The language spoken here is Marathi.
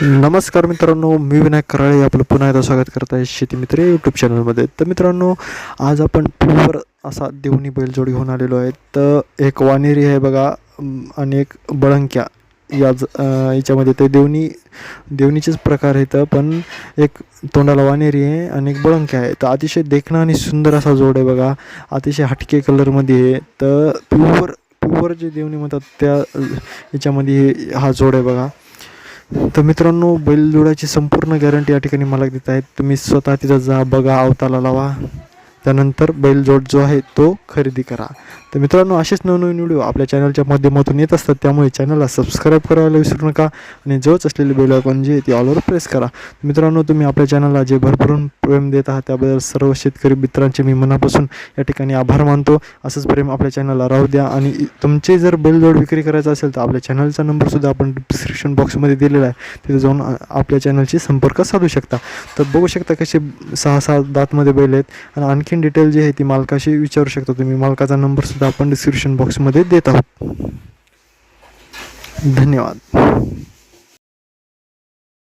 नमस्कार मित्रांनो मी विनायक कराळे आपलं पुन्हा एकदा स्वागत करत आहे शेती मित्र यूट्यूब चॅनलमध्ये तर मित्रांनो आज आपण प्युअर असा देवणी बैलजोड घेऊन आलेलो आहे. तर एक वानेरी आहे बघा आणि एक बळंक्या. या ज- याच्यामध्ये ते देवणी देवणीचेच प्रकार आहेत पण एक तोंडाला वानेरी आहे आणि एक बळंक्या आहे. तर अतिशय देखणं आणि सुंदर असा जोड आहे बघा अतिशय हटके कलरमध्ये आहे. तर प्युअर प्युअर जे देवणी म्हणतात त्या याच्यामध्ये हा जोड आहे बघा. तर मित्रांनो बैलजोडाची संपूर्ण गॅरंटी या ठिकाणी मला देत आहेत. तुम्ही स्वतः तिथं जा बघा अवताला लावा. त्यानंतर बैलजोड जो आहे तो खरेदी करा. तर मित्रांनो असेच नवनवीन व्हिडिओ आपल्या चॅनलच्या माध्यमातून येत असतात त्यामुळे चॅनलला सबस्क्राईब करायला विसरू नका आणि जवळच असलेले बेल आयकॉन जे आहे ते ऑलवर प्रेस करा. मित्रांनो तुम्ही आपल्या चॅनलला जे भरभरून प्रेम देत आहात त्याबद्दल सर्व शेतकरी मित्रांचे मी मनापासून या ठिकाणी आभार मानतो. असंच प्रेम आपल्या चॅनलला राहू द्या आणि तुमचे जर बैलजोड विक्री करायचा असेल तर आपल्या चॅनलचा नंबरसुद्धा आपण डिस्क्रिप्शन बॉक्समध्ये दिलेला आहे. तिथे जाऊन आपल्या चॅनलशी संपर्क साधू शकता. तर बघू शकता कसे सहा सहा दातमध्ये बैल आहेत आणि आणखी आणखीन डिटेल जी आहे ती मालकाशी विचारू शकता तुम्ही. मालकाचा नंबरसुद्धा आपण डिस्क्रिप्शन बॉक्समध्ये देत आहोत. धन्यवाद.